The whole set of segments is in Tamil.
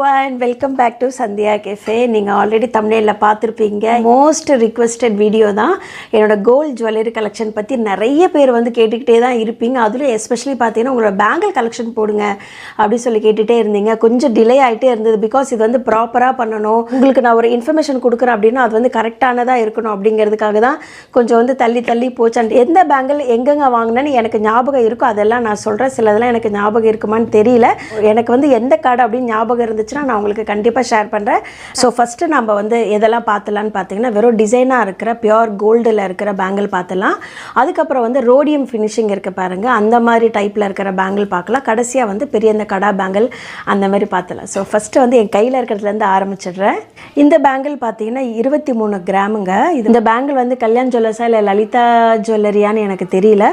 One welcome back to Sandhya cafe நீங்கள் ஆல்ரெடி தமிழில் பார்த்துருப்பீங்க. மோஸ்ட் ரிக்வெஸ்டட் வீடியோ தான். என்னோட கோல்ட் ஜுவல்லரி கலெக்ஷன் பற்றி நிறைய பேர் வந்து கேட்டுக்கிட்டே தான் இருப்பீங்க. அதுலேயும் எஸ்பெஷலி பார்த்தீங்கன்னா உங்களோட பேங்கிள் கலெக்ஷன் போடுங்க அப்படின்னு சொல்லி கேட்டுகிட்டே இருந்தீங்க. கொஞ்சம் டிலே ஆகிட்டே இருந்தது. பிகாஸ் இது வந்து ப்ராப்பராக பண்ணணும். உங்களுக்கு நான் ஒரு இன்ஃபர்மேஷன் கொடுக்குறேன் அப்படின்னா அது வந்து கரெக்டானதாக இருக்கணும் அப்படிங்கிறதுக்காக தான் கொஞ்சம் வந்து தள்ளி தள்ளி போச்சு. அண்ட் எந்த பேங்கிள் எங்கெங்க வாங்கினேன்னு எனக்கு ஞாபகம் இருக்கோ அதெல்லாம் நான் சொல்கிறேன் சிலதெல்லாம் எனக்கு ஞாபகம் இருக்குமான்னு தெரியல. எனக்கு வந்து எந்த கடை அப்படின்னு ஞாபகம் இருந்துச்சுன்னா நான் உங்களுக்கு கண்டிப்பாக ஷேர் பண்ணுறேன் ஸோ ஃபஸ்ட்டு நம்ம வந்து எதெல்லாம் பார்த்துலான்னு பார்த்தீங்கன்னா வெறும் டிசைனாக இருக்கிற பியோர் கோல்டில் இருக்கிற பேங்கிள் பார்த்துலாம். அதுக்கப்புறம் வந்து ரோடியம் ஃபினிஷிங் இருக்குது பாருங்கள் அந்த மாதிரி டைப்பில் இருக்கிற பேங்கிள் பார்க்கலாம். கடைசியாக வந்து பெரிய இந்த கடா பேங்கிள் அந்த மாதிரி பார்த்துலாம். ஸோ ஃபஸ்ட்டு வந்து என் கையில் இருக்கிறதுலேருந்து ஆரம்பிச்சிடுறேன். இந்த பேங்கிள் பார்த்தீங்கன்னா இருபத்தி மூணு கிராமுங்க. இந்த பேங்கிள் வந்து கல்யாண் ஜுவல்லர்ஸா இல்லை லலிதா ஜுவல்லரியான்னு எனக்கு தெரியல.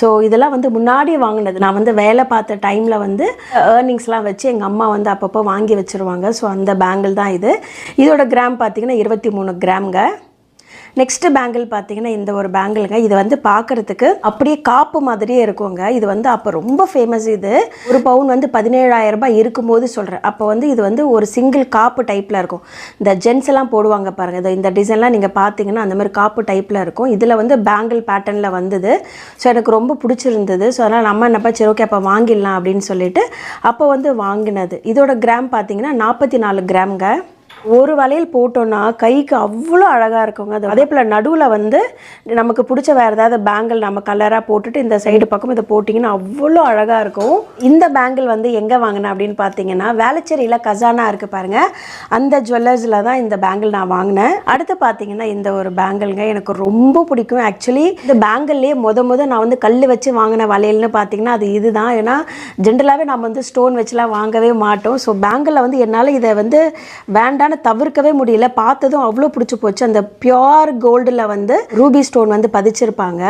ஸோ இதெல்லாம் வந்து முன்னாடி வாங்கினது. நான் வந்து வேலை பார்த்த டைமில் வந்து uh, ஏர்னிங்ஸ்லாம் வச்சு எங்கள் அம்மா வந்து அப்பப்போ வாங்கி வச்சுருவாங்க. ஸோ அந்த பேங்கிள் தான் இது. இதோட கிராம் பார்த்தீங்கன்னா இருபத்தி மூணு கிராம்ங்க நெக்ஸ்ட் பேங்கிள் பார்த்தீங்கன்னா இந்த ஒரு பேங்கிள்ங்க இது வந்து பார்க்கறதுக்கு அப்படியே காப்பு மாதிரியே இருக்குங்க. இது வந்து அப்போ ரொம்ப ஃபேமஸ் இது. ஒரு பவுன் வந்து பதினேழாயிரம் ரூபாய் இருக்கும்போது சொல்கிறேன் அப்போ வந்து இது வந்து ஒரு சிங்கிள் காப்பு டைப்பில் இருக்கும். இந்த ஜென்ஸ் எல்லாம் போடுவாங்க பாருங்க. இது இந்த டிசைன்லாம் நீங்கள் பார்த்தீங்கன்னா அந்த மாதிரி காப்பு டைப்பில் இருக்கும். இதில் வந்து பேங்கிள் பேட்டர்னில் வந்தது. ஸோ எனக்கு ரொம்ப பிடிச்சிருந்தது. ஸோ அதனால் நம்ம என்னப்பா சரி ஓகே அப்போ வாங்கிடலாம் அப்படின்னு சொல்லிட்டு அப்போ வந்து வாங்கினது. இதோட கிராம் பார்த்தீங்கன்னா நாற்பத்தி நாலு கிராம்ங்க ஒரு வளையல் போட்டோன்னா கைக்கு அவ்வளோ அழகாக இருக்குங்க. அது அதே போல் நடுவில் வந்து நமக்கு பிடிச்ச வேறு ஏதாவது பேங்கிள் நம்ம கலராக போட்டுட்டு இந்த சைடு பக்கம் இதை போட்டிங்கன்னா அவ்வளோ அழகாக இருக்கும். இந்த பேங்கிள் வந்து எங்கே வாங்கினேன் அப்படின்னு பார்த்தீங்கன்னா வேளச்சேரியில் கசானா இருக்குது பாருங்கள் அந்த ஜுவல்லர்ஸில் தான் இந்த பேங்கிள் நான் வாங்கினேன். அடுத்து பார்த்தீங்கன்னா இந்த ஒரு பேங்கிள்ங்க எனக்கு ரொம்ப பிடிக்கும். ஆக்சுவலி இந்த பேங்கிள்லேயே முத முத நான் வந்து கல் வச்சு வாங்கின வளையல்னு பார்த்தீங்கன்னா அது இதுதான். ஏன்னா ஜென்ரலாகவே நம்ம வந்து ஸ்டோன் வச்சுலாம் வாங்கவே மாட்டோம். ஸோ பேங்கிளில் வந்து என்னால் இதை வந்து என்னால் தவிர்க்கவே முடியல. பார்த்ததும் அவ்வளோ பிடிச்சி போச்சு. அந்த பியோர் கோல்டில் வந்து ரூபி ஸ்டோன் வந்து பதிச்சிருப்பாங்க.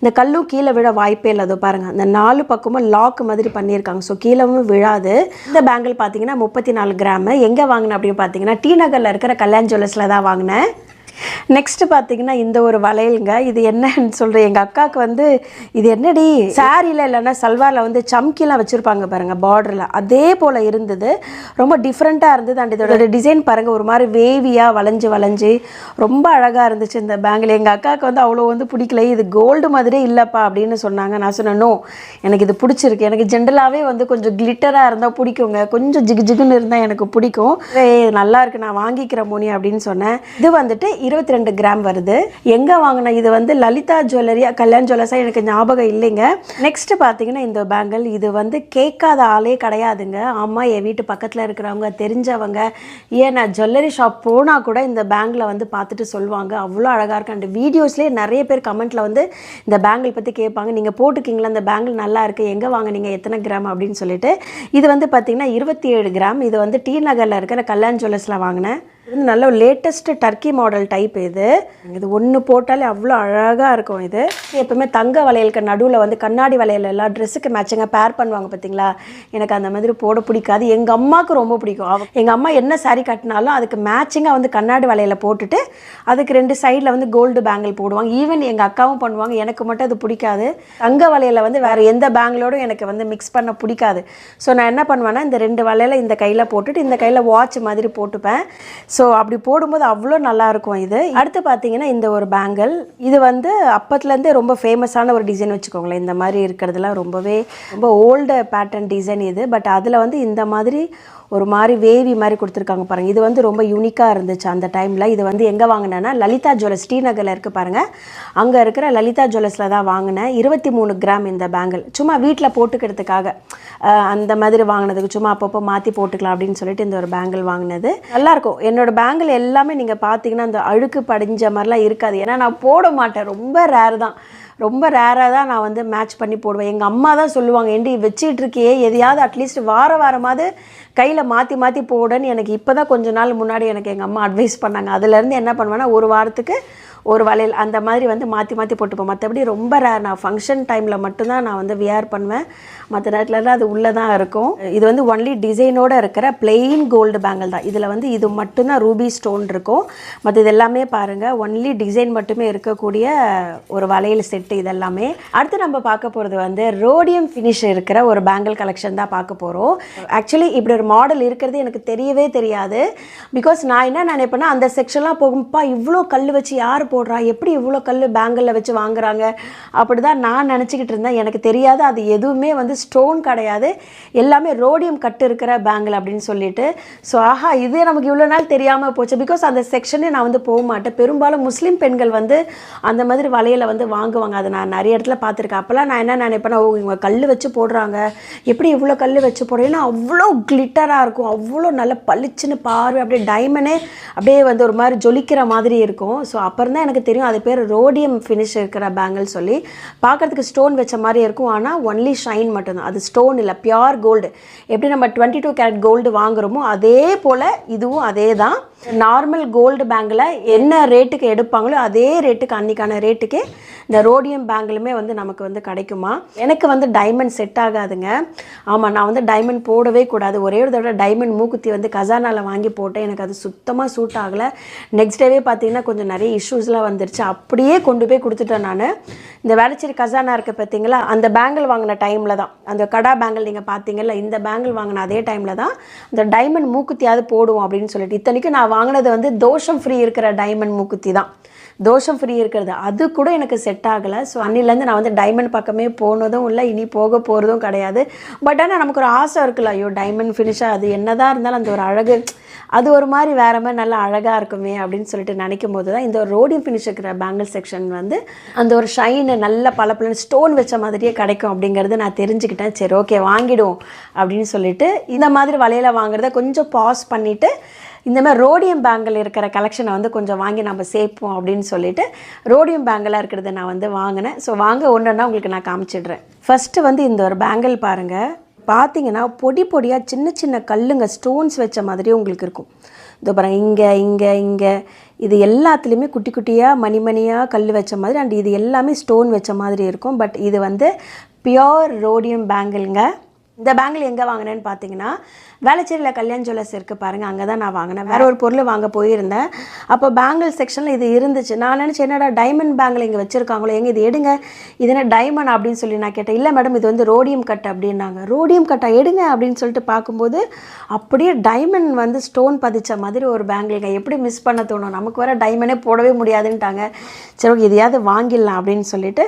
இந்த கல்லும் கீழே விழ வாய்ப்பே இல்லை. அதோ பாருங்கள் அந்த நாலு பக்கமும் லாக் மாதிரி பண்ணியிருக்காங்க. ஸோ கீழவும் விழாது. இந்த பேங்கிள் பார்த்தீங்கன்னா முப்பத்தி நாலு கிராமு எங்கே வாங்கினேன் அப்படின்னு பார்த்தீங்கன்னா டி நகரில் இருக்கிற கல்யாண் ஜுவல்லர்ஸில் தான் வாங்கினேன். நெக்ஸ்ட் பார்த்தீங்கன்னா இந்த ஒரு வளையலுங்க. இது என்னன்னு சொல்கிறேன் எங்கள் அக்காவுக்கு வந்து இது என்னடி? சாரியில் இல்லைன்னா சல்வாரில் வந்து சம்கிலாம் வச்சுருப்பாங்க பாருங்கள் பார்டரில் அதே போல் இருந்தது. ரொம்ப டிஃப்ரெண்ட்டாக இருந்தது. அண்ட் இதோட டிசைன் பாருங்கள் ஒரு மாதிரி வேவியாக வளைஞ்சு வளைஞ்சு. ரொம்ப அழகாக இருந்துச்சு இந்த பேங்கில் எங்கள் அக்காவுக்கு வந்து அவ்வளோ வந்து பிடிக்கல. இது கோல்டு மாதிரியே இல்லைப்பா அப்படின்னு சொன்னாங்க. நான் சொன்னேன் எனக்கு இது பிடிச்சிருக்கு. எனக்கு ஜென்ரலாகவே வந்து கொஞ்சம் கிளிட்டராக இருந்தால் பிடிக்குங்க. கொஞ்சம் ஜிகு ஜிகுன்னு இருந்தால் எனக்கு பிடிக்கும். நல்லா இருக்கு. நான் வாங்கிக்கிறேன் மோனி அப்படின்னு சொன்னேன். இது வந்துட்டு இருபத்தி ரெண்டு கிராம் வருது. எங்கே வாங்கினேன் இது வந்து லலிதா ஜுவல்லரியா கல்யாண் ஜுவல்லர்ஸா எனக்கு ஞாபகம் இல்லைங்க. நெக்ஸ்ட் பார்த்தீங்கன்னா இந்த பேங்கிள் இது வந்து கேட்காத ஆளே கிடையாதுங்க. ஆமாம் என் வீட்டு பக்கத்தில் இருக்கிறவங்க தெரிஞ்சவங்க. ஏன் நான் ஜுவல்லரி ஷாப் போனால் கூட இந்த பேங்கில் வந்து பார்த்துட்டு சொல்லுவாங்க. அவ்வளோ அழகாக இருக்கு அண்ட் வீடியோஸ்லேயே நிறைய பேர் கமெண்ட்டில் வந்து இந்த பேங்கிள் பற்றி கேட்பாங்க. நீங்கள் போட்டுக்கிங்களா? இந்த பேங்கிள் நல்லா இருக்கு. எங்கே வாங்கினீங்க? எத்தனை கிராம் அப்படின்னு சொல்லிட்டு. இது வந்து பார்த்திங்கன்னா இருபத்தி ஏழு கிராம் இது வந்து டி நகரில் இருக்கிற கல்யாண் ஜுவல்லர்ஸில் வாங்கினேன் இது நல்ல லேட்டஸ்ட்டு டர்க்கி மாடல் டைப் இது. இது ஒன்று போட்டாலே அவ்வளோ அழகாக இருக்கும் இது. எப்போவுமே தங்க வளையலுக்கு நடுவில் வந்து கண்ணாடி வளையல் எல்லாம் ட்ரெஸ்ஸுக்கு மேட்சிங்காக பேர் பண்ணுவாங்க பார்த்தீங்களா எனக்கு அந்த மாதிரி போட பிடிக்காது. எங்கள் அம்மாவுக்கு ரொம்ப பிடிக்கும். எங்கள் அம்மா என்ன சாரீ கட்டினாலும் அதுக்கு மேட்சிங்காக வந்து கண்ணாடி வளையலை போட்டுட்டு அதுக்கு ரெண்டு சைடில் வந்து கோல்டு பேங்கிள் போடுவாங்க. ஈவன் எங்கள் அக்காவும் பண்ணுவாங்க. எனக்கு மட்டும் அது பிடிக்காது. தங்க வளையல வந்து வேறு எந்த பேங்கிளோடும் எனக்கு வந்து மிக்ஸ் பண்ண பிடிக்காது. ஸோ நான் என்ன பண்ணுவேன்னா இந்த ரெண்டு வளையலை இந்த கையில் போட்டுட்டு இந்த கையில் வாட்ச் மாதிரி போட்டுப்பேன். ஸோ அப்படி போடும்போது அவ்வளோ நல்லாயிருக்கும் இது. அடுத்து பார்த்தீங்கன்னா இந்த ஒரு பேங்கிள் இது வந்து அப்பத்துலேருந்தே ரொம்ப ஃபேமஸான ஒரு டிசைன் வச்சுக்கோங்களேன். இந்த மாதிரி இருக்கிறதுலாம் ரொம்பவே ரொம்ப ஓல்டு பேட்டர்ன் டிசைன் இது. பட் அதில் வந்து இந்த மாதிரி ஒரு மாதிரி வேவி மாதிரி கொடுத்துருக்காங்க பாருங்க. இது வந்து ரொம்ப யூனிக்காக இருந்துச்சு அந்த டைமில் இது வந்து எங்கே வாங்கினேன்னா லலிதா ஜுவல்ஸ் ஸ்ரீநகரில் இருக்குது பாருங்கள் அங்கே இருக்கிற லலிதா ஜுவல்லர்ஸில் தான் வாங்கினேன். இருபத்தி மூணு கிராம் இந்த பேங்கிள் சும்மா வீட்டில் போட்டுக்கிறதுக்காக அந்த மாதிரி வாங்கினதுக்கு சும்மா அப்பப்போ மாற்றி போட்டுக்கலாம் அப்படின்னு சொல்லிட்டு இந்த ஒரு பேங்கிள் வாங்கினது. நல்லாயிருக்கும். என்னோடய பேங்கிள் எல்லாமே நீங்கள் பார்த்தீங்கன்னா அந்த அழுக்கு படிஞ்ச மாதிரிலாம் இருக்காது. ஏன்னா நான் போட மாட்டேன். ரொம்ப ரேர் தான். ரொம்ப ரேராக தான் நான் வந்து மேட்ச் பண்ணி போடுவேன். எங்கள் அம்மா தான் சொல்லுவாங்க ஏண்டி வச்சிட்டு இருக்கியே எதையாவது அட்லீஸ்ட் வார வாரமாவது கையில் மாற்றி மாற்றி போடுன்னு எனக்கு இப்போ தான் கொஞ்ச நாள் முன்னாடி எனக்கு எங்கள் அம்மா அட்வைஸ் பண்ணாங்க. அதுலேருந்து என்ன பண்ணுவேன்னா ஒரு வாரத்துக்கு ஒரு வளையல் அந்த மாதிரி வந்து மாற்றி மாற்றி போட்டுப்போம். மற்றபடி ரொம்ப ரேர் நான் ஃபங்க்ஷன் டைமில் மட்டும்தான் நான் வந்து வியர் பண்ணுவேன். மற்ற நேரத்துலலாம் அது உள்ளே தான் இருக்கும். இது வந்து ஒன்லி டிசைனோடு இருக்கிற பிளெயின் கோல்டு பேங்கிள் தான். இதில் வந்து இது மட்டும்தான் ரூபி ஸ்டோன் இருக்கும். மற்ற இது எல்லாமே பாருங்கள் ஒன்லி டிசைன் மட்டுமே இருக்கக்கூடிய ஒரு வளையல் செட்டு இதெல்லாமே. அடுத்து நம்ம பார்க்க போகிறது வந்து ரோடியம் ஃபினிஷ் இருக்கிற ஒரு பேங்கிள் கலெக்ஷன் தான் பார்க்க போகிறோம் ஆக்சுவலி இப்படி ஒரு மாடல் இருக்கிறது எனக்கு தெரியவே தெரியாது. பிகாஸ் நான் என்ன நினைப்பேன்னா அந்த செக்ஷன்லாம் போகும்பா இவ்வளோ கல் வச்சு யார் போடுறா? எப்படி இவ்வளோ கல் பேங்கிளில் வச்சு வாங்குறாங்க? அப்படி தான் நான் நினச்சிக்கிட்டு இருந்தேன். எனக்கு தெரியாது. அது எதுவுமே வந்து ஸ்டோன் கிடையாது. எல்லாமே ரோடியம் கட்டு இருக்கிற பேங்கிள் அப்படின்னு சொல்லிட்டு. ஸோ ஆஹா இதே நமக்கு இவ்வளோ நாள் தெரியாமல் போச்சு. பிகாஸ் அந்த செக்ஷனே நான் வந்து போக மாட்டேன். பெரும்பாலும் முஸ்லீம் பெண்கள் வந்து அந்த மாதிரி வலையில் வந்து வாங்குவாங்க. அதை நான் நிறைய இடத்துல பார்த்துருக்கேன். அப்போல்லாம் நான் என்ன நினைப்பேன்னா ஓ இவங்க கல் வச்சு போடுறாங்க. எப்படி இவ்வளோ கல் வச்சு போடுறேன்னா அவ்வளோ கிளிட்டராக இருக்கும். அவ்வளோ நல்ல பளிச்சுன்னு பார்வை அப்படியே டைமண்டே அப்படியே வந்து ஒரு மாதிரி ஜொலிக்கிற மாதிரி இருக்கும். ஸோ அப்புறம் தான் எனக்கு தெரியும். அது பேர் ரோடியம் ஃபினிஷ் இருக்கிற பேங்கிள் சொல்லி. பார்க்குறதுக்கு ஸ்டோன் வச்ச மாதிரி இருக்கும். ஆனால் ஒன்லி ஷைன் மட்டும்தான். அது ஸ்டோன் இல்லை பியோர் கோல்டு எப்படி நம்ம டுவெண்ட்டி டூ கேரட் கோல்டு வாங்குறோமோ அதே போல் இதுவும் அதே தான் நார்மல் கோல்டு பேங்கில் என்ன ரேட்டுக்கு எடுப்பாங்களோ அதே ரேட்டுக்கு அன்றைக்கான ரேட்டுக்கே இந்த ரோடியம் பேங்கிலுமே வந்து நமக்கு வந்து கிடைக்குமா? எனக்கு வந்து டைமண்ட் செட் ஆகாதுங்க. ஆமாம் நான் வந்து டைமண்ட் போடவே கூடாது. ஒரே ஒரு தடவை டைமண்ட் மூக்குத்தி வந்து கசானாவில் வாங்கி போட்டேன். எனக்கு அது சுத்தமாக சூட் ஆகலை. நெக்ஸ்ட் டேவே பார்த்தீங்கன்னா கொஞ்சம் நிறைய இஷ்யூஸ்லாம் வந்துருச்சு. அப்படியே கொண்டு போய் கொடுத்துட்டேன் நான். இந்த வேளச்சேரி கசானா இருக்குது பார்த்தீங்களா அந்த பேங்கிள் வாங்கின டைமில் தான். அந்த கடா பேங்கிள் நீங்கள் பார்த்தீங்கல்ல இந்த பேங்கிள் வாங்கின அதே டைமில் தான் இந்த டைமண்ட் மூக்குத்தியாவது போடுவோம் அப்படின்னு சொல்லிட்டு இத்தனைக்கும் நான் வாங்கினது வந்து தோஷம் ஃப்ரீ இருக்கிற டைமண்ட் மூக்குத்தி தான். தோஷம் ஃப்ரீ இருக்கிறது. அது கூட எனக்கு செட் ஆகலை. ஸோ அன்னிலேருந்து நான் வந்து டைமண்ட் பக்கமே போனதும் இல்லை. இனி போக போகிறதும் கிடையாது. பட் ஆனால் நமக்கு ஒரு ஆசை இருக்குல்ல. ஐயோ டைமண்ட் ஃபினிஷாக அது என்னதான் இருந்தாலும் அந்த ஒரு அழகு அது ஒரு மாதிரி வேற மாதிரி நல்லா அழகாக இருக்குமே அப்படின்னு சொல்லிட்டு நினைக்கும் போது தான் இந்த ஒரு ரோடியம் ஃபினிஷ் இருக்கிற பேங்கிள் செக்ஷன் வந்து அந்த ஒரு ஷைனு நல்ல பளபளன்னு ஸ்டோன் வச்ச மாதிரியே கிடைக்கும் அப்படிங்கிறது நான் தெரிஞ்சுக்கிட்டேன். சரி ஓகே வாங்கிடுவோம் அப்படின்னு சொல்லிட்டு இந்த மாதிரி வலையில் வாங்குறத கொஞ்சம் பாஸ் பண்ணிவிட்டு இந்த மாதிரி ரோடியம் பேங்கில் இருக்கிற கலெக்ஷனை வந்து கொஞ்சம் வாங்கி நம்ம சேர்ப்போம் அப்படின்னு சொல்லிட்டு ரோடியம் பேங்கிளாக இருக்கிறத நான் வந்து வாங்கினேன். ஸோ வாங்க ஒன்றுன்னா உங்களுக்கு நான் காமிச்சிடுறேன். ஃபஸ்ட்டு வந்து இந்த ஒரு பேங்கிள் பாருங்கள் பார்த்தீங்கன்னா பொடி பொடியாக சின்ன சின்ன கல்லுங்க ஸ்டோன்ஸ் வச்ச மாதிரியே உங்களுக்கு இருக்கும். இதோ பாருங்க இங்கே இங்கே இங்கே. இது எல்லாத்துலேயுமே குட்டி குட்டியாக மணிமணியாக கல் வச்ச மாதிரி அண்ட் இது எல்லாமே ஸ்டோன் வச்ச மாதிரி இருக்கும். பட் இது வந்து பியோர் ரோடியம் பேங்கிள்ங்க இந்த பேங்கிள் எங்கே வாங்கினேன்னு பார்த்தீங்கன்னா வேளச்சேரியில் கல்யாண் ஜுவல்லர்ஸ் இருக்குது பாருங்கள் அங்கே தான் நான் வாங்கினேன். வேற ஒரு பொருள் வாங்க போயிருந்தேன். அப்போ பேங்கிள் செக்ஷனில் இது இருந்துச்சு. நான் நினச்சேன் என்னடா டைமண்ட் பேங்கில் இங்கே வச்சுருக்காங்களோ எங்கே இது எடுங்க? இது என்ன டைமண்ட் அப்படின்னு சொல்லி நான் கேட்டேன். இல்லை மேடம் இது வந்து ரோடியம் கட் அப்படின்னாங்க. ரோடியம் கட்டா எடுங்க அப்படின்னு சொல்லிட்டு பார்க்கும்போது அப்படியே டைமண்ட் வந்து ஸ்டோன் பதிச்ச மாதிரி ஒரு பேங்கிள்ங்க எப்படி மிஸ் பண்ண தோணும்? நமக்கு வர டைமண்டே போடவே முடியாதுன்ட்டாங்க. சரி ஓகே இதையாவது வாங்கிடலாம் அப்படின்னு சொல்லிட்டு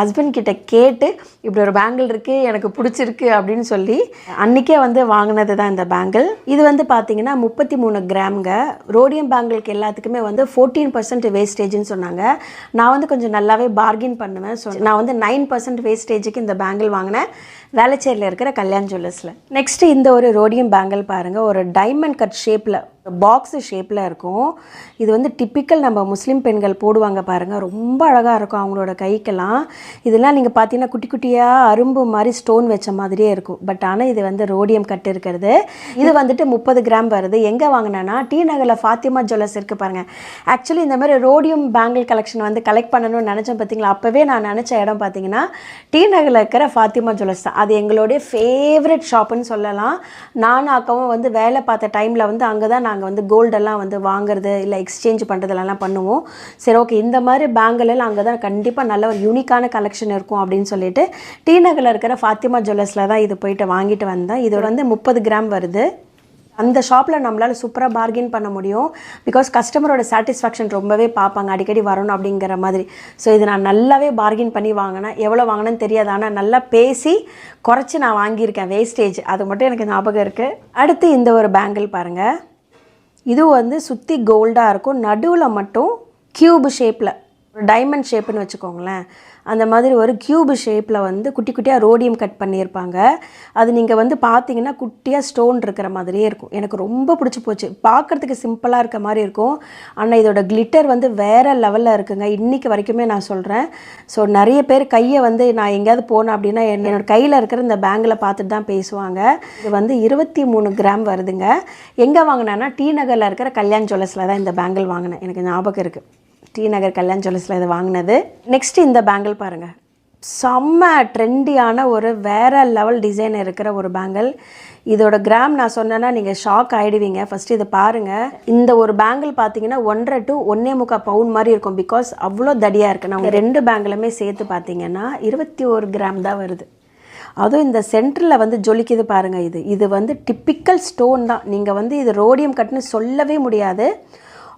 ஹஸ்பண்ட் கிட்ட கேட்டு இப்படி ஒரு பேங்கிள் இருக்குது எனக்கு பிடிச்சிருக்கு அப்படின்னு சொல்லி அன்றைக்கே வந்து வாங்கினது தான் இந்த பேங்கிள் இது வந்து பார்த்தீங்கன்னா முப்பத்தி மூணு கிராம்ங்க. ரோடியம் பேங்கிளுக்கு எல்லாத்துக்குமே வந்து ஃபோர்டீன் பர்சன்ட் வேஸ்டேஜ்னு சொன்னாங்க. நான் வந்து கொஞ்சம் நல்லாவே பார்கின் பண்ணுவேன் ஸோ நான் வந்து நைன் பர்சன்ட் வேஸ்டேஜுக்கு இந்த பேங்கிள் வாங்கினேன். வேளச்சேரியில் இருக்கிற கல்யாண் ஜுவல்லர்ஸில் நெக்ஸ்ட்டு இந்த ஒரு ரோடியம் பேங்கிள் பாருங்கள் ஒரு டைமண்ட் கட் ஷேப்பில் பாக்ஸு ஷேப்பில் இருக்கும். இது வந்து டிப்பிக்கல் நம்ம முஸ்லீம் பெண்கள் போடுவாங்க பாருங்கள் ரொம்ப அழகாக இருக்கும் அவங்களோட கைக்கெல்லாம். இதெல்லாம் நீங்கள் பார்த்தீங்கன்னா குட்டி குட்டியாக அரும்பு மாதிரி ஸ்டோன் வச்ச மாதிரியே இருக்கும். பட் ஆனால் இது வந்து ரோடியம் கட் இருக்கிறது. இது வந்துட்டு முப்பது கிராம் வருது. எங்கே வாங்கினேன்னா டி நகரில் ஃபாத்திமா ஜுவல்லர்ஸ் இருக்குது பாருங்கள் ஆக்சுவலி இந்த மாதிரி ரோடியம் பேங்கிள் கலெக்ஷன் வந்து கலெக்ட் பண்ணணும்னு நினச்சேன் பார்த்தீங்களா அப்போவே நான் நினச்ச இடம் பார்த்தீங்கன்னா டி நகரில் இருக்கிற ஃபாத்திமா ஜுவல்லர்ஸ் தான். அது எங்களுடைய ஃபேவரட் ஷாப்புன்னு சொல்லலாம். நானும் அக்காவும் வந்து வேலை பார்த்த டைமில் வந்து அங்கே தான் நாங்கள் வந்து கோல்டெல்லாம் வந்து வாங்குறது இல்லை எக்ஸ்சேஞ்ச் பண்ணுறதுலாம் பண்ணுவோம். சரி ஓகே இந்த மாதிரி பேங்கிலெல்லாம் அங்கே தான் கண்டிப்பாக நல்ல ஒரு யூனிக்கான கலெக்ஷன் இருக்கும் அப்படின்னு சொல்லிட்டு டி நகரில் இருக்கிற ஃபாத்திமா ஜுவல்லர்ஸில் தான் இது போயிட்டு வாங்கிட்டு வந்தேன். இது வந்து முப்பது கிராம் வருது. அந்த ஷாப்பில் நம்மளால் சூப்பராக பார்கெயின் பண்ண முடியும். பிகாஸ் கஸ்டமரோட சாட்டிஸ்ஃபேக்ஷன் ரொம்பவே பார்ப்பாங்க. அடிக்கடி வரணும் அப்படிங்கிற மாதிரி. ஸோ இது நான் நல்லாவே பார்கெயின் பண்ணி வாங்கினேன். எவ்வளோ வாங்கினேன்னு தெரியாது. ஆனால் நல்லா பேசி குறைச்சி நான் வாங்கியிருக்கேன். வேஸ்டேஜ் அது மட்டும் எனக்கு ஞாபகம் இருக்குது அடுத்து இந்த ஒரு பேங்கிள் பாருங்கள் இது வந்து சுற்றி கோல்டாக இருக்கும். நடுவில் மட்டும் கியூப் ஷேப்பில் ஒரு டைமண்ட் ஷேப்புன்னு வச்சுக்கோங்களேன். அந்த மாதிரி ஒரு க்யூப் ஷேப்பில் வந்து குட்டி குட்டியாக ரோடியம் கட் பண்ணியிருப்பாங்க. அது நீங்கள் வந்து பார்த்தீங்கன்னா குட்டியாக ஸ்டோன் இருக்கிற மாதிரியே இருக்கும். எனக்கு ரொம்ப பிடிச்சி போச்சு. பார்க்குறதுக்கு சிம்பிளாக இருக்க மாதிரி இருக்கும். ஆனால் இதோட கிளிட்டர் வந்து வேறு லெவலில் இருக்குங்க. இன்றைக்கி வரைக்குமே நான் சொல்கிறேன் ஸோ நிறைய பேர் கையை வந்து நான் எங்கேயாவது போனேன் அப்படின்னா என்னோடய கையில் இருக்கிற இந்த பேங்கில் பார்த்துட்டு தான் பேசுவாங்க. இது வந்து இருபத்தி மூணு கிராம் வருதுங்க. எங்கே வாங்கினேன்னா டி நகரில் இருக்கிற கல்யாண் ஜுவல்லர்ஸில் தான் இந்த பேங்கிள் வாங்கினேன். எனக்கு ஞாபகம் இருக்குது டி நகர் கல்யாண் ஜுவல்லர்ஸில் இது வாங்கினது. நெக்ஸ்ட் இந்த பேங்கிள் பாருங்கள் செம்ம ட்ரெண்டியான ஒரு வேற லெவல் டிசைன் இருக்கிற ஒரு பேங்கிள் இதோட கிராம் நான் சொன்னேன்னா நீங்கள் ஷாக் ஆகிடுவீங்க ஃபஸ்ட்டு இதை பாருங்கள் இந்த ஒரு பேங்கிள் பார்த்தீங்கன்னா ஒன்றரை டு ஒன்றே முக்கால் பவுன் மாதிரி இருக்கும். பிகாஸ் அவ்வளோ தடியாக இருக்குது நான் ரெண்டு பேங்கிளுமே சேர்த்து பார்த்தீங்கன்னா இருபத்தி ஒரு கிராம் தான் வருது. அதுவும் இந்த சென்டரில் வந்து ஜொலிக்குது பாருங்கள் இது. இது வந்து டிப்பிக்கல் ஸ்டோன் தான். நீங்கள் வந்து இது ரோடியம் கட்டுன்னு சொல்லவே முடியாது.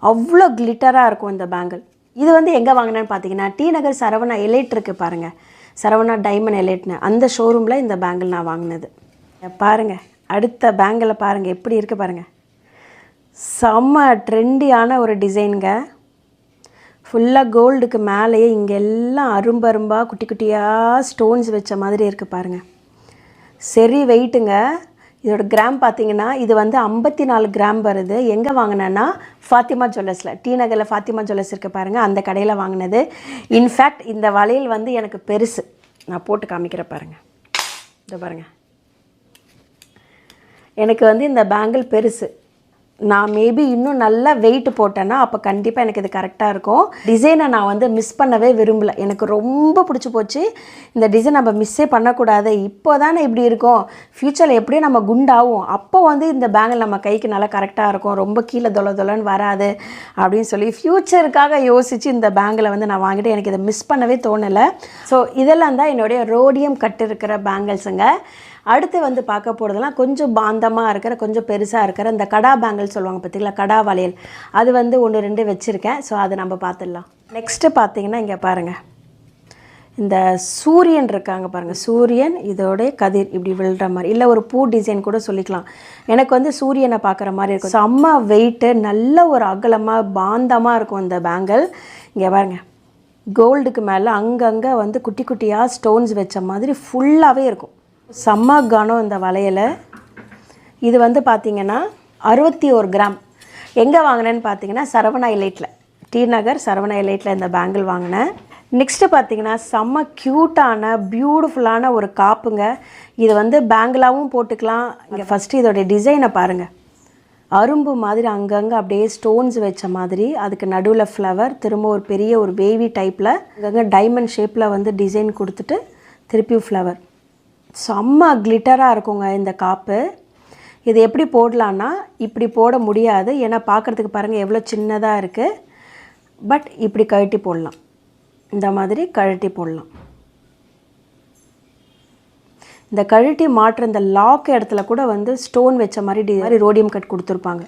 அவ்வளோ கிளிட்டராக இருக்கும் இந்த பேங்கிள். இது வந்து எங்கே வாங்கினேன்னு பார்த்தீங்கன்னா டி நகர் சரவணா எலைட் இருக்குது பாருங்கள் சரவணா டைமண்ட் எலைட்னு அந்த ஷோரூமில் இந்த பேங்கிள் நான் வாங்கினது. பாருங்கள் அடுத்த பேங்கிளை பாருங்கள் எப்படி இருக்குது பாருங்கள் செம்ம ட்ரெண்டியான ஒரு டிசைனுங்க ஃபுல்லாக கோல்டுக்கு மேலேயே இங்கே எல்லாம் அரும்பரும்பாக குட்டி குட்டியாக ஸ்டோன்ஸ் வச்ச மாதிரி இருக்குது பாருங்கள் சரி வெயிட்டுங்க இதோட கிராம் பார்த்தீங்கன்னா இது வந்து ஐம்பத்தி நாலு கிராம் வருது. எங்கே வாங்கினேன்னா ஃபாத்திமா ஜுவல்லர்ஸில். டி நகரில் ஃபாத்திமா ஜுவல்லர்ஸ் இருக்குது பாருங்கள் அந்த கடையில் வாங்கினது. இன்ஃபேக்ட் இந்த வளையல் வந்து எனக்கு பெருசு. நான் போட்டு காமிக்கிறேன் பாருங்கள் இதை பாருங்கள் எனக்கு வந்து இந்த பேங்கிள் பெருசு. நான் மேபி இன்னும் நல்லா வெயிட் போட்டேன்னா அப்போ கண்டிப்பாக எனக்கு இது கரெக்டாக இருக்கும். டிசைனை நான் வந்து மிஸ் பண்ணவே விரும்பல. எனக்கு ரொம்ப பிடிச்சி போச்சு. இந்த டிசைன் நம்ம மிஸ்ஸே பண்ணக்கூடாது. இப்போ தானே இப்படி இருக்கும். ஃப்யூச்சரில் எப்படியும் நம்ம குண்டாகும் அப்போ வந்து இந்த பேங்கிள் நம்ம கைக்கு நல்லா கரெக்டாக இருக்கும். ரொம்ப கீழே தொலை தொலைன்னு வராது அப்படின்னு சொல்லி ஃப்யூச்சருக்காக யோசித்து இந்த பேங்கில் வந்து நான் வாங்கிட்டு எனக்கு இதை மிஸ் பண்ணவே தோணலை. ஸோ இதெல்லாம் தான் என்னுடைய ரோடியம் கட்டு இருக்கிற பேங்கிள்ஸுங்க அடுத்து வந்து பார்க்க போகிறதுலாம் கொஞ்சம் பாந்தமாக இருக்கிற கொஞ்சம் பெருசாக இருக்கிற இந்த கடா பேங்கிள் சொல்லுவாங்க பார்த்தீங்களா கடா வளையல். அது வந்து ஒன்று ரெண்டு வச்சுருக்கேன். ஸோ அதை நம்ம பார்த்துடலாம். நெக்ஸ்ட்டு பார்த்தீங்கன்னா இங்கே பாருங்கள் இந்த சூரியன் இருக்காங்க பாருங்கள் சூரியன் இதோடைய கதிர். இப்படி விழுற மாதிரி. இல்லை ஒரு பூ டிசைன் கூட சொல்லிக்கலாம். எனக்கு வந்து சூரியனை பார்க்குற மாதிரி இருக்கும். செம்ம வெயிட்டு நல்ல ஒரு அகலமாக பாந்தமாக இருக்கும் இந்த பேங்கிள் இங்கே பாருங்க. கோல்டுக்கு மேலே அங்கங்கே வந்து குட்டி குட்டியாக ஸ்டோன்ஸ் வச்ச மாதிரி ஃபுல்லாகவே இருக்கும். செம்ம கனம் இந்த வளையல். இது வந்து பார்த்தீங்கன்னா அறுபத்தி ஒரு கிராம். எங்கே வாங்கினேன்னு பார்த்தீங்கன்னா சரவணா இலைட்டில் டி நகர் சரவணா இலைட்டில் இந்த பேங்கிள் வாங்கினேன். நெக்ஸ்ட்டு பார்த்தீங்கன்னா செம்ம க்யூட்டான பியூட்டிஃபுல்லான ஒரு காப்புங்க. இது வந்து பேங்கிளாகவும் போட்டுக்கலாம். இங்கே ஃபஸ்ட்டு இதோடைய டிசைனை பாருங்கள் அரும்பு மாதிரி அங்கங்கே அப்படியே ஸ்டோன்ஸ் வச்ச மாதிரி அதுக்கு நடுவில் ஃப்ளவர் திரும்ப ஒரு பெரிய ஒரு வேவி டைப்பில் அங்கங்கே டைமண்ட் ஷேப்பில் வந்து டிசைன் கொடுத்துட்டு திருப்பி ஃப்ளவர் செம்ம கிளிட்டராக இருக்குங்க இந்த காப்பு. இது எப்படி போடலான்னா இப்படி போட முடியாது. ஏன்னா பார்க்குறதுக்கு பாருங்கள் எவ்வளோ சின்னதாக இருக்குது பட் இப்படி கழட்டி போடலாம். இந்த மாதிரி கழட்டி போடலாம். இந்த கழட்டி மாட்டுற இந்த லாக் இடத்துல கூட வந்து ஸ்டோன் வச்ச மாதிரி டி மாதிரி ரோடியம் கட் கொடுத்துருப்பாங்க.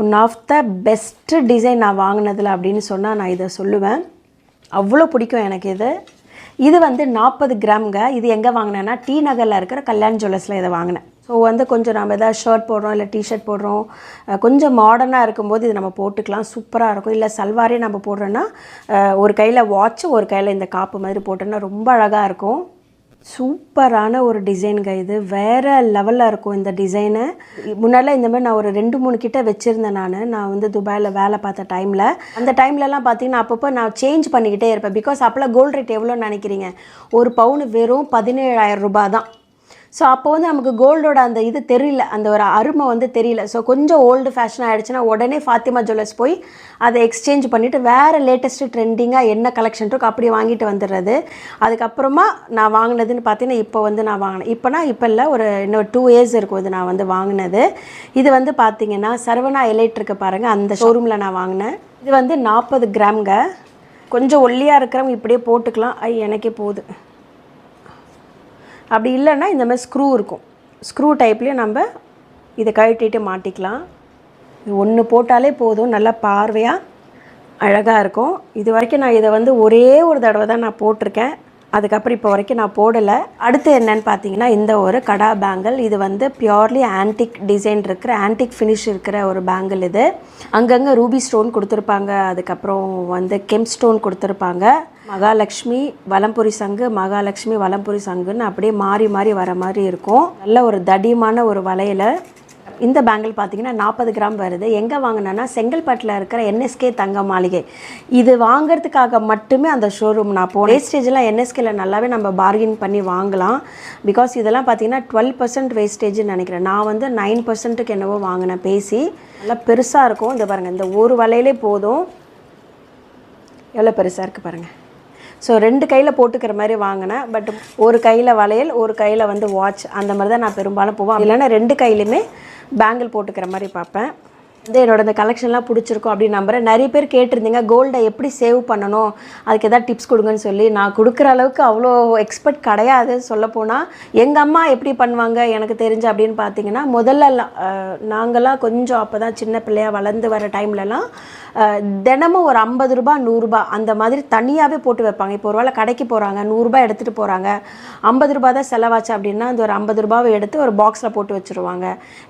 One of the best design நான் வாங்கினதில் அப்படின்னு சொன்னால் நான் இதை சொல்லுவேன். அவ்வளோ பிடிக்கும் எனக்கு இது. இது வந்து நாற்பது கிராம்ங்க. இது எங்கே வாங்கினேன்னா டி நகரில் இருக்கிற கல்யாண் ஜுவல்லர்ஸில் இதை வாங்கினேன். ஸோ வந்து கொஞ்சம் நம்ம எதாவது ஷர்ட் போடுறோம் இல்லை டிஷர்ட் போடுறோம். கொஞ்சம் மாடர்னாக இருக்கும்போது இது நம்ம போட்டுக்கலாம். சூப்பராக இருக்கும். இல்லை சல்வாரே நம்ம போடுறோன்னா ஒரு கையில் வாட்ச் ஒரு கையில் இந்த காப்பு மாதிரி போட்டோன்னா ரொம்ப அழகாக இருக்கும். சூப்பரான ஒரு டிசைனுங்க இது. வேறு லெவலில் இருக்கும் இந்த டிசைனு முன்னாடிலாம் இந்த மாதிரி நான் ஒரு ரெண்டு மூணு கிட்ட வச்சுருந்தேன் நான். நான் வந்து துபாயில் வேலை பார்த்த டைமில் அந்த டைம்லலாம் பார்த்தீங்கன்னா அப்பப்போ நான் சேஞ்ச் பண்ணிக்கிட்டே இருப்பேன். பிகாஸ் அப்போல்லாம் கோல்டு ரேட் எவ்வளோன்னு நினைக்கிறீங்க? ஒரு பவுன் வெறும் பதினேழாயிரம் ரூபாய் தான். ஸோ அப்போ வந்து நமக்கு கோல்டோட அந்த இது தெரியல. அந்த ஒரு அருமை வந்து தெரியல. ஸோ கொஞ்சம் ஓல்டு ஃபேஷன் ஆகிடுச்சுன்னா உடனே ஃபாத்திமா ஜுவல்லர்ஸ் போய் அதை எக்ஸ்சேஞ்ச் பண்ணிவிட்டு வேறு லேட்டஸ்ட்டு ட்ரெண்டிங்காக என்ன கலெக்ஷன் இருக்கோ அப்படி வாங்கிட்டு வந்துடுறது. அதுக்கப்புறமா நான் வாங்கினதுன்னு பார்த்தீங்கன்னா இப்போ வந்து நான் வாங்கினேன் இப்போனா இப்போ இல்லை ஒரு இன்னொரு டூ இயர்ஸ் இருக்கும் இது நான் வந்து வாங்கினது. இது வந்து பார்த்தீங்கன்னா சரவணா எலைட் இருக்கு பாருங்கள் அந்த ஷோரூமில் நான் வாங்கினேன். இது வந்து நாற்பது கிராம்ங்க. கொஞ்சம் ஒல்லியாக இருக்கிறவங்க இப்படியே போட்டுக்கலாம். ஐ எனக்கே போகுது அப்படி இல்லைன்னா இந்த மாதிரி ஸ்க்ரூ இருக்கும். ஸ்க்ரூ டைப்லேயும் நம்ம இதை கழட்டிட்டு மாட்டிக்கலாம். ஒன்று போட்டாலே போதும். நல்லா பார்வையாக அழகாக இருக்கும். இது வரைக்கும் நான் இதை வந்து ஒரே ஒரு தடவை தான் நான் போட்டிருக்கேன். அதுக்கப்புறம் இப்போ வரைக்கும் நான் போடலை. அடுத்து என்னன்னு பார்த்தீங்கன்னா இந்த ஒரு கடா பேங்கிள் இது வந்து பியோர்லி ஆன்டிக் டிசைன் இருக்கிற ஆன்டிக் ஃபினிஷ் இருக்கிற ஒரு பேங்கிள் இது. அங்கங்கே ரூபி ஸ்டோன் கொடுத்துருப்பாங்க. அதுக்கப்புறம் வந்து கெம் ஸ்டோன் கொடுத்துருப்பாங்க. மகாலட்சுமி வலம்புரி சங்கு மகாலட்சுமி வலம்புரி சங்குன்னு அப்படியே மாறி மாறி வர மாதிரி இருக்கும். நல்ல ஒரு தடிமான ஒரு வலையில் இந்த பேங்கிள் பார்த்தீங்கன்னா நாற்பது கிராம் வருது. எங்கே வாங்கினேன்னா செங்கல்பட்டில் இருக்கிற என்எஸ்கே தங்க மாளிகை. இது வாங்குறதுக்காக மட்டுமே அந்த ஷோரூம் நான் போனேன். வேஸ்டேஜ்லாம் என்எஸ்கேல நல்லாவே நம்ம பார்கின் பண்ணி வாங்கலாம். பிகாஸ் இதெல்லாம் பார்த்தீங்கன்னா டுவெல் பர்சன்ட் வேஸ்டேஜ்னு நினைக்கிறேன். நான் வந்து நைன் பர்சன்ட்டுக்கு என்னவோ வாங்கினேன் பேசி. நல்லா பெருசாக இருக்கும். இந்த பாருங்கள் இந்த ஒரு வலையிலே போதும். எவ்வளோ பெருசாக இருக்குது பாருங்கள் ஸோ ரெண்டு கையில் போட்டுக்கிற மாதிரி வாங்கினேன். பட் ஒரு கையில் வளையல் ஒரு கையில் வந்து வாட்ச் அந்த மாதிரி தான் நான் பெரும்பாலும் போவேன். இல்லைன்னா ரெண்டு கையிலுமே பேங்கிள் போட்டுக்கிற மாதிரி பார்ப்பேன். இது என்னோட இந்த கலெக்ஷன்லாம் பிடிச்சிருக்கும் அப்படின்னு நம்புகிறேன் நிறைய பேர் கேட்டிருந்தீங்க கோல்டை எப்படி சேவ் பண்ணணும்? அதுக்கு எதாவது டிப்ஸ் கொடுங்கன்னு சொல்லி. நான் கொடுக்குற அளவுக்கு அவ்வளோ எக்ஸ்பர்ட் கிடையாது. சொல்லப்போனால் எங்கள் அம்மா எப்படி பண்ணுவாங்க எனக்கு தெரிஞ்சு அப்படின்னு பார்த்தீங்கன்னா முதல்ல நாங்கள்லாம் கொஞ்சம் அப்போ தான் சின்ன பிள்ளையாக வளர்ந்து வர டைம்லலாம் தினமும் ஒரு ஐம்பது ரூபா நூறுரூபா அந்த மாதிரி தனியாகவே போட்டு வைப்பாங்க. இப்போ ஒரு வேளை கடைக்கு போகிறாங்க நூறுரூபா எடுத்துகிட்டு போகிறாங்க ஐம்பது ரூபா தான் செலவாச்சு அப்படின்னா அந்த ஒரு ஐம்பது ரூபாவை எடுத்து ஒரு பாக்ஸில் போட்டு வச்சுருவாங்க.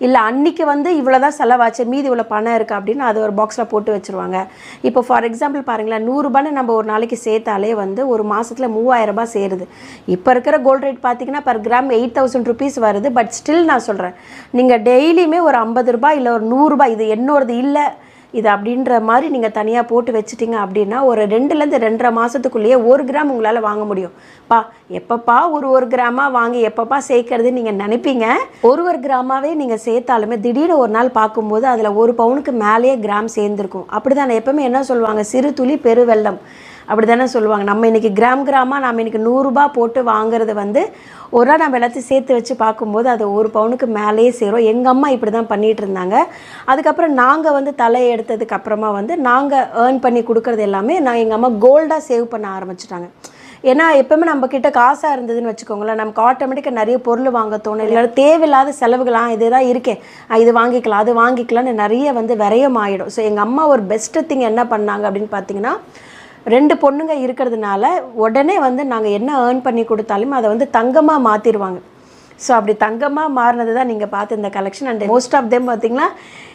இல்லை அன்னைக்கு வந்து இவ்வளோ தான் செலவாச்சு மீதி இவ்வளோ பணம் இருக்குது அப்படின்னு அது ஒரு பாக்ஸில் போட்டு வச்சுருவாங்க. இப்போ ஃபார் எக்ஸாம்பிள் பாருங்களேன் நூறுரூபான்னு நம்ம ஒரு நாளைக்கு சேர்த்தாலே வந்து ஒரு மாதத்தில் மூவாயிரம் ரூபாய் சேருது. இப்போ இருக்கிற கோல்டு ரேட் பார்த்தீங்கன்னா per gram eight thousand rupees வருது. பட் ஸ்டில் நான் சொல்கிறேன் நீங்கள் டெய்லியுமே ஒரு ஐம்பது ரூபாய் இல்லை ஒரு நூறுரூபா இது என்னோடது இல்லை இது அப்படின்ற மாதிரி நீங்கள் தனியாக போட்டு வச்சிட்டீங்க அப்படின்னா ஒரு ரெண்டுலேருந்து ரெண்டரை மாதத்துக்குள்ளேயே ஒரு கிராம் உங்களால் வாங்க முடியும். பா எப்பப்பா ஒரு ஒரு கிராமாக வாங்கி எப்பப்பா சேர்க்கறதுன்னு நீங்கள் நினைப்பீங்க? ஒரு ஒரு கிராமாவே நீங்கள் சேர்த்தாலுமே திடீர்னு ஒரு நாள் பார்க்கும்போது அதில் ஒரு பவுனுக்கு மேலேயே கிராம் சேர்ந்துருக்கும். அப்படி தான் எப்பவுமே என்ன சொல்லுவாங்க? சிறு துளி பெருவெள்ளம் அப்படி தானே சொல்லுவாங்க. நம்ம இன்றைக்கி கிராம் கிராமாக நம்ம இன்னைக்கு நூறுரூபா போட்டு வாங்குறது வந்து ஒரு நாள் நம்ம எல்லாத்தையும் சேர்த்து வச்சு பார்க்கும்போது அது ஒரு பவுனுக்கு மேலேயே சேரும். எங்கள் அம்மா இப்படி தான் பண்ணிகிட்டு இருந்தாங்க. அதுக்கப்புறம் நாங்கள் வந்து தலையை எடுத்ததுக்கு அப்புறமா வந்து நாங்கள் ஏர்ன் பண்ணி கொடுக்கறது எல்லாமே நான் எங்கள் அம்மா கோல்டாக சேவ் பண்ண ஆரம்பிச்சிட்டாங்க. ஏன்னா எப்பவுமே நம்ம கிட்ட காசாக இருந்ததுன்னு வச்சுக்கோங்களேன். நமக்கு ஆட்டோமேட்டிக்காக நிறைய பொருள் வாங்க தோணும். இல்லை தேவையில்லாத செலவுகளாம் இதுதான் இருக்கேன் இது வாங்கிக்கலாம் அது வாங்கிக்கலாம்னு நிறைய வந்து விரயம் ஆகிடும் ஸோ எங்கள் அம்மா ஒரு பெஸ்ட்டு திங் என்ன பண்ணாங்க அப்படின்னு பார்த்தீங்கன்னா ரெண்டு பொண்ணுங்க இருக்கிறதுனால உடனே வந்து நாங்கள் என்ன ஏர்ன் பண்ணி கொடுத்தாலும் அதை வந்து தங்கமாக மாற்றிடுவாங்க ஸோ அப்படி தங்கமாக மாறினது தான் நீங்கள் பார்த்து இந்த collection and most of them பார்த்தீங்கன்னா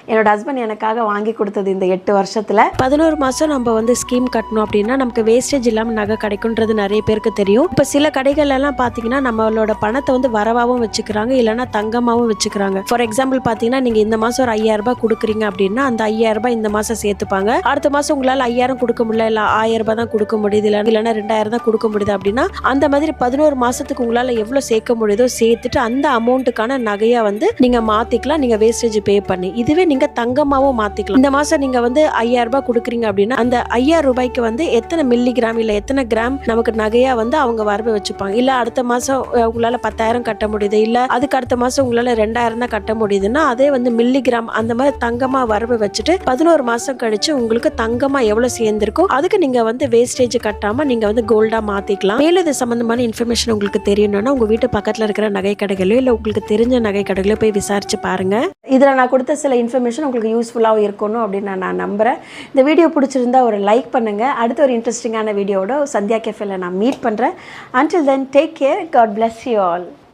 என்னோட ஹஸ்பண்ட் எனக்காக வாங்கி கொடுத்தது இந்த எட்டு வருஷத்தில். பதினோரு மாதம் நம்ம வந்து ஸ்கீம் கட்டணும் அப்படின்னா நமக்கு வேஸ்டேஜ் இல்லாமல் நகை கிடைக்குன்றது நிறைய பேருக்கு தெரியும். இப்போ சில கடைகள்லாம் பார்த்தீங்கன்னா நம்மளோட பணத்தை வந்து வரவாகவும் வச்சுக்கிறாங்க இல்லைன்னா தங்கமாகவும் வச்சுக்கிறாங்க. ஃபார் எக்ஸாம்பிள் பார்த்தீங்கன்னா நீங்கள் இந்த மாதம் ஒரு ஐயாயிரம் ரூபாய் கொடுக்குறீங்க அப்படின்னா அந்த ஐயாயிரம் ரூபாய் இந்த மாதம் சேர்த்துப்பாங்க. அடுத்த மாதம் உங்களால் ஐயாயிரம் கொடுக்க முடியல இல்லை ஆயிரம் ரூபாய் தான் கொடுக்க முடியுது இல்லை இல்லைன்னா ரெண்டாயிரம் தான் கொடுக்க முடியுது அப்படின்னா அந்த மாதிரி பதினோரு மாதத்துக்கு உங்களால் எவ்வளோ சேர்க்க முடியுதோ சேர்த்துட்டு அந்த அமௌண்ட்டுக்கான நகையை வந்து நீங்கள் மாற்றிக்கலாம் நீங்கள் வேஸ்டேஜ் பே பண்ணி. இதுவே நீங்கள் தங்கமாகவும் மாற்றிக்கலாம் இந்த மாதம் நீங்கள் வந்து ஐயாயிரம் ரூபாய் கொடுக்குறீங்க அப்படின்னா அந்த ஐயாயிரம் ரூபாய்க்கு வந்து எத்தனை மில்லி கிராம் இல்லை எத்தனை கிராம் நமக்கு நகையாக வந்து அவங்க வரவு வச்சுப்பாங்க. இல்லை அடுத்த மாதம் உங்களால் பத்தாயிரம் கட்ட முடியுது. இல்லை அதுக்கு அடுத்த மாதம் உங்களால் ரெண்டாயிரம் தான் கட்ட முடியுதுன்னா அதே வந்து மில்லி கிராம் அந்த மாதிரி தங்கமாக வரவு வச்சுட்டு பதினோரு மாதம் கழிச்சு உங்களுக்கு தங்கமாக எவ்வளோ சேர்ந்துருக்கோ அதுக்கு நீங்கள் வந்து வேஸ்டேஜ் கட்டாமல் நீங்கள் வந்து கோல்டாக மாற்றிக்கலாம் மேலும் இது சம்மந்தமான இன்ஃபர்மேஷன் உங்களுக்கு தெரியணும்னா உங்கள் வீட்டு பக்கத்தில் இருக்கிற நகை கடைகளோ இல்லை உங்களுக்கு தெரிஞ்ச நகை கடைகளோ போய் விசாரிச்சு பாருங்க. இதுல நான் கொடுத்த சில இன்ஃபர்மேஷன் உங்களுக்கு யூஸ்ஃபுல்லாகவும் இருக்கணும் அப்படின்னு நான் நம்புகிறேன் இந்த வீடியோ பிடிச்சிருந்தா ஒரு லைக் பண்ணுங்கள் அடுத்த ஒரு இன்ட்ரெஸ்டிங்கான வீடியோவோட சந்தியா கேஃபேல நான் மீட் பண்ணுறேன் until then take care God bless you all